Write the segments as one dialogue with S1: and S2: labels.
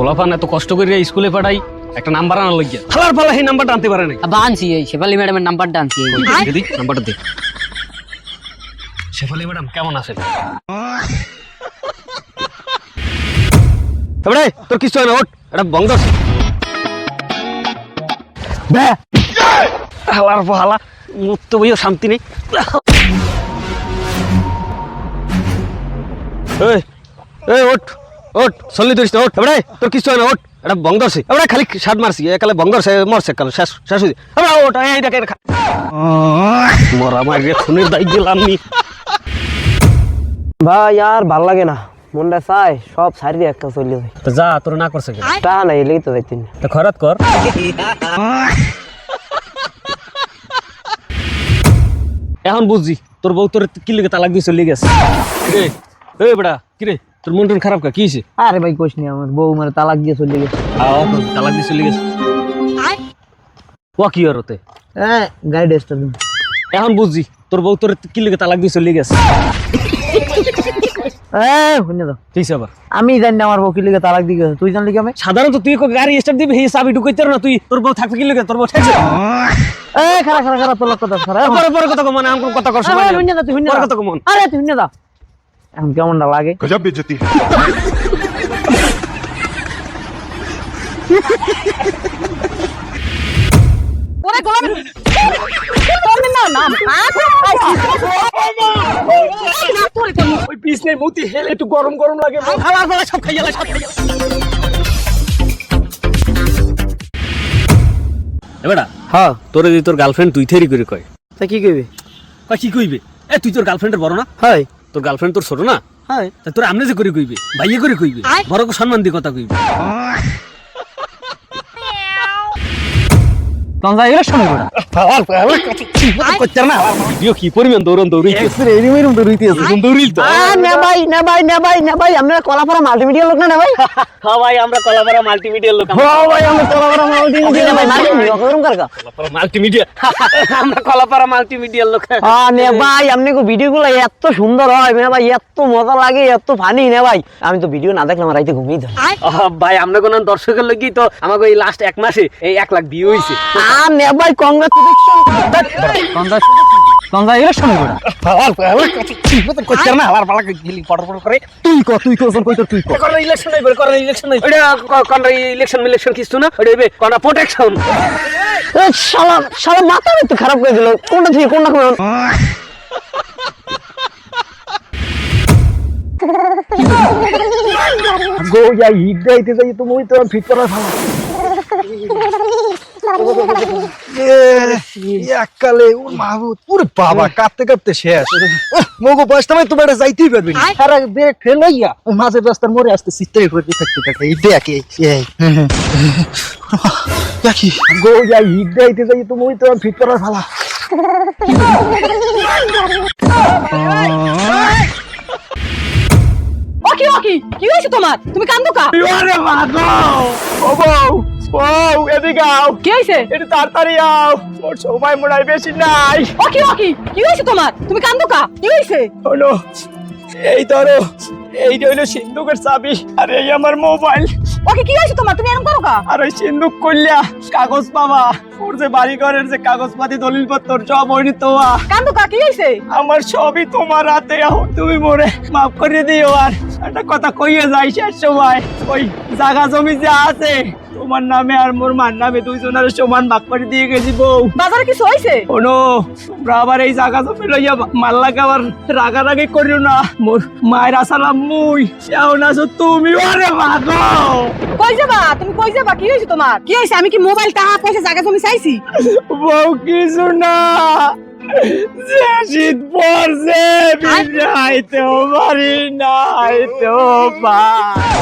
S1: পোলাপান এত কষ্ট করে স্কুলে পাঠাই একটা নাম্বার আনার লাগিয়া হালার পালা সেই নাম্বারটা আনতে পারে নাই।
S2: আবার আনছি এই শেফালি ম্যাডামের নাম্বারটা আনছি
S1: দিদি নাম্বারটা দে। শেফালি ম্যাডাম কেমন আছেন? এবারে তোর কিছু হয় না ওঠ এটা বন্ধ বে! হালার হালা মুক্ত বইও শান্তি নেই। এই এই ওঠ। ওঠ চল্লি ধরিস না ওঠ এবারে তোর কিছু হয় না ওঠ। এটা আছে। এবারে খালি সাত মারছি একালে আছে মরছে কালে শেষ শেষ হয়ে এবারে ওঠ এই দেখে মরা মারিয়ে খুনের দায় দিলাম নি।
S3: ভাই আর ভালো লাগে না। মনটা চাই সব সারি একটা চলে যায়।
S1: তো যা তোর না করছে কেন?
S3: তা না এলেই তো
S1: তো খরাত কর। এখন বুঝছি তোর বউ তোর কি লেগে তালাক দিয়ে চলে গেছে? এই বেটা কি রে তোর মন টন খারাপ কা? কি হয়েছে
S3: আরে ভাই কোশ নি আমার বউ মানে তালাক দিয়ে চলে গেছে।
S1: তালাক দিয়ে চলে গেছে। ও কি আর ওতে?
S3: হ্যাঁ গাড়ি ডেস্টার
S1: এখন বুঝছি তোর বউ তোর কি লেগে তালাক দিয়ে চলে গেছে?
S3: শুনে দাও।
S1: ঠিক আছে আবার?
S3: আমি জানি না আমার বউ কি লিগে তালাক দিয়ে গেছে। তুই জানলি কি আমি?
S1: সাধারণত তুই কো গাড়ি স্টার্ট দিবি সেই চাবি ঢুকাইতে না তুই তোর বউ থাকবে কি লেগে? তোর বউ ঠেকছে
S3: এ খারা খারা খারা তোর কথা খারা
S1: পরে পরে কথা কমান আমার কথা কর সময়
S3: তুই
S1: কথা কমন।
S3: আরে তুই শুনে দাও। এখন কেমনটা লাগে
S1: গজব বেজতি লাগে আমার যদি তোর গার্লফ্রেন্ড তুই কয়
S3: কি
S1: কি এ তুই বড় না
S3: হয়
S1: তোর গার্লফ্রেন্ড তোর ছোট না? হ্যাঁ। তোর আমনে যে করে কইবি? ভাইয়ে করে কইবি? বড় সম্মান দিয়ে কথা কইবে।
S3: তখন এর সময়
S1: না? ভিডিও কি পরিমাণ দৌড়ন দৌড়ি
S3: এরম এরম তো রইতে আছে
S1: দৌড়িল তো।
S3: না ভাই না ভাই না ভাই না ভাই আমরা কলাপাড়া মাল্টিমিডিয়া লোক না না ভাই?
S1: হ্যাঁ ভাই আমরা কলাপাড়া মাল্টিমিডিয়ার লোক।
S3: হ্যাঁ ভাই আমরা কলাপাড়া মাল্টিমিডিয়া ভাই মাল্টিমিডিয়া করুম কারকা
S1: মাল্টিমিডিয়া। আমরা কলাপাড়া মাল্টিমিডিয়ার লোক।
S3: হ্যাঁ নে ভাই আপনি ভিডিও গুলো এত সুন্দর হয় না ভাই এত মজা লাগে এত ফানি না ভাই। আমি তো ভিডিও না দেখলাম রাইতে ঘুমিয়ে যাই
S1: ভাই আমরা কোন দর্শকের লোকই তো আমাকে এই লাস্ট এক মাসে এই এক লাখ ভিউ হইছে।
S3: আর নে ভাই কংগ্রাচুলেশন কংগ্রাচুলেশন সময় করে।
S1: করতে না আবার পালা গেলি পড় পড় করে।
S3: তুই ক তুই কোন কই তো তুই ক।
S1: কোন ইলেকশন নাই কোন ইলেকশন নাই ওটা কোন ইলেকশন ইলেকশন কিছু না ওটা হইবে কোন প্রোটেকশন
S3: এ, শালা শালা মাথা একটু খারাপ করে দিল। কোনটা থেকে কোনটা কোন গো হিট গাইতে যাই তুমি তো ফিট করার ভালো।
S4: এককালে ওর মাহবুব ওরে বাবা কাঁদতে কাঁদতে শেষ মগো বয়সটা তো যাইতেই পারবি না সারা দেখ ফেলাইয়া মাঝে রাস্তার মোড়ে আসতে চিত্তাই যাই তুমি তো
S5: তোমার তুমি কান্দো কা
S4: বউ এদিকে আও।
S5: কি হয়েছে?
S4: একটু তাড়াতাড়ি আও। ওর সময় মোড়াই বেশি নাই।
S5: ওকি ওকি কি হয়েছে তোমার? তুমি কান্দো কা? কি হয়েছে?
S4: হলো এই ধরো এইটা হইল সিন্ধুকের চাবি আর এই আমার মোবাইল।
S5: ওকে কি হয়েছে তোমার? তুমি এরকম করো কা?
S4: আর ওই সিন্ধুক করলিয়া কাগজ পাবা। ওর যে বাড়ি ঘরের যে কাগজপাতি দলিল পত্র সব ওইনি তোয়া
S5: কান্দো কা? কি হয়েছে?
S4: আমার সবই তোমার হাতে। এখন তুমি মোরে মাফ করে দিও আর। একটা কথা কইয়ে যাই শেষ সময়। ওই জায়গা জমি যা আছে তোমার নামে আর মোর মার নামে দুইজনের সমান ভাগ করে দিয়ে গেছি বউ।
S5: বাজারে কিছু হয়েছে
S4: শোনো তোমরা আবার এই জায়গা জমি লইয়া মাল লাগাবার রাগারাগি করিও না। মোর মায়ের আসালাম মুই এমন আছো তুমি আরে মাগো!
S5: কই যাবা? তুমি কই যাবা? কি হয়েছে তোমার? কি হয়েছে আমি কি মোবাইল টাকা পয়সা জায়গা জমি চাইছি?
S4: বউ কিছু না। শীত পড়ছে বিদাইতেও পারি না আইতেও পারি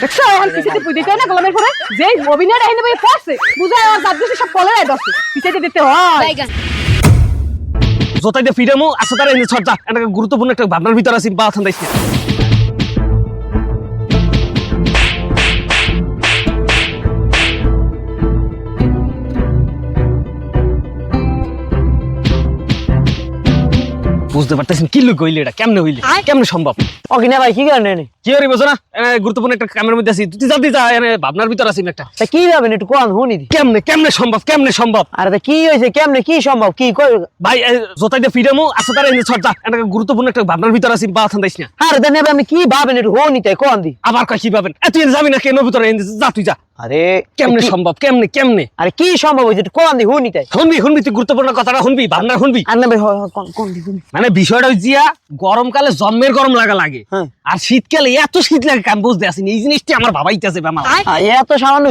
S5: দেখছ এখন পিছিয়ে পুই দিতে না গোলামের পরে যে অভিনয়টা এনে বই পড়ছে বুঝায় আমার জাত দিছে সব কলে দছে পিছিয়ে দিতে হয়।
S1: দিয়ে ফিরামো আসো তারা এনে ছড় যা একটা গুরুত্বপূর্ণ একটা ভাবনার ভিতর আছি বা থান বুঝতে পারতেছেন কি লোক হইলে এটা? কেমনে হইলে? কেমনে সম্ভব?
S3: ওকে না ভাই কি কারণে?
S1: কি করি বোঝো না? এনে গুরুত্বপূর্ণ একটা কামের মধ্যে আছি। তুই যাবি যা এনে ভাবনার ভিতর আছি একটা।
S3: তা কি যাবেন একটু কোন হুনি দি।
S1: কেমনে কেমনে সম্ভব কেমনে সম্ভব?
S3: আরে তা কি হয়েছে? কেমনে কি সম্ভব? কি কই?
S1: ভাই এ, জোতাই দিয়ে ফিরামু আসতে তারা এনে ছড় একটা গুরুত্বপূর্ণ একটা ভাবনার ভিতর আছি বা থান না
S3: আরে তা আমি কি ভাবেন একটু হুনি তাই কোন দি।
S1: আবার কয় কি পাবেন তুই যাবি না কেন ভিতরে? এনে যা তুই যা।
S3: আরে
S1: কেমনে সম্ভব কেমনে কেমনে?
S3: আরে কি সম্ভব হয়েছে? একটু কোন দি হুনি তাই
S1: শুনবি শুনবি তুই গুরুত্বপূর্ণ কথাটা শুনবি ভাবনা শুনবি।
S3: আর না ভাই হয়, হয়, কোন কোন দি
S1: মানে বিষয়টা হচ্ছে গরমকালে জন্মের গরম লাগা লাগে।
S3: হ্যাঁ।
S1: আর শীতকালে এত শীত লাগে কাম বুঝতে আসিনি এই জিনিসটি আমার বাবাইতেছে আমার
S3: এত সামান্য?